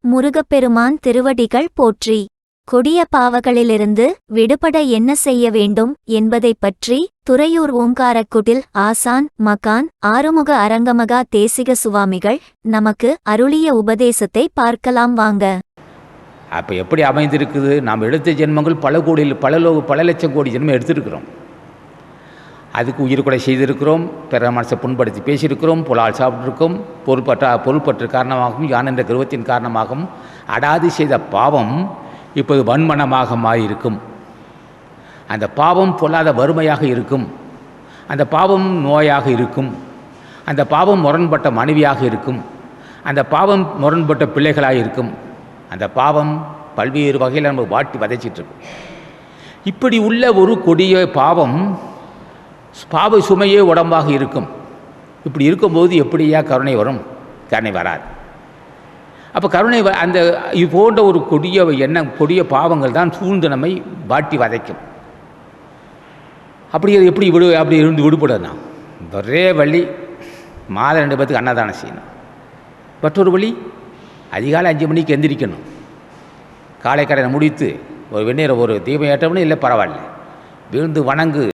முருகப்பெருமான் திருவடிகள் போற்றி. கொடிய பாவகளிலிருந்து விடுபட என்ன செய்ய வேண்டும் என்பதைப் பற்றி துறையூர் ஓங்காரக்குடில் ஆசான் மகான் ஆறுமுக அரங்கமகா தேசிக சுவாமிகள் நமக்கு அருளிய உபதேசத்தை பார்க்கலாம் வாங்க. அப்போ எப்படி அமைந்திருக்குது? நாம் எடுத்த ஜென்மங்கள் பல கோடியில் பல லோ பல லட்சம் கோடி ஜென்மம் எடுத்திருக்கிறோம். அதுக்கு உயிர்கொலை செய்திருக்கிறோம் பிற மனசை புண்படுத்தி பேசியிருக்கிறோம் புலால் சாப்பிட்டிருக்கோம் பொருள்பற்ற பொருள்பற்று காரணமாகவும் யான் என்ற கருவத்தின் காரணமாகவும் அடாது செய்த பாவம் இப்போது வன்மனமாக மாறியிருக்கும். அந்த பாவம் பொல்லாத வறுமையாக இருக்கும். அந்த பாவம் நோயாக இருக்கும். அந்த பாவம் முரண்பட்ட மனைவியாக இருக்கும். அந்த பாவம் முரண்பட்ட பிள்ளைகளாக இருக்கும். அந்த பாவம் பல்வேறு வகையில் நம்ம வாட்டி வதைச்சிட்ருக்கும் இப்படி உள்ள ஒரு கொடிய பாவம் பாவ சுமையே உடம்பாக இருக்கும். இப்படி இருக்கும்போது எப்படியா கருணை வரும்? கருணை வராது. அப்போ கருணை வ- அந்த இது போன்ற ஒரு கொடிய எண்ணம் கொடிய பாவங்கள் தான் சூழ்ந்து நம்மை வாட்டி வதைக்கும். அப்படி எப்படி விடு அப்படி இருந்து விடுபடணும் ஒரே வழி மாதம் ரெண்டு பேத்துக்கு அன்னதானம் செய்யணும். மற்றொரு வழி அதிகாலை அஞ்சு மணிக்கு எந்திரிக்கணும். காலை கடையில் முடித்து ஒரு வெந்நீரை ஒரு தீபம் ஏற்றவனே இல்லை பரவாயில்ல. விழுந்து வணங்கு.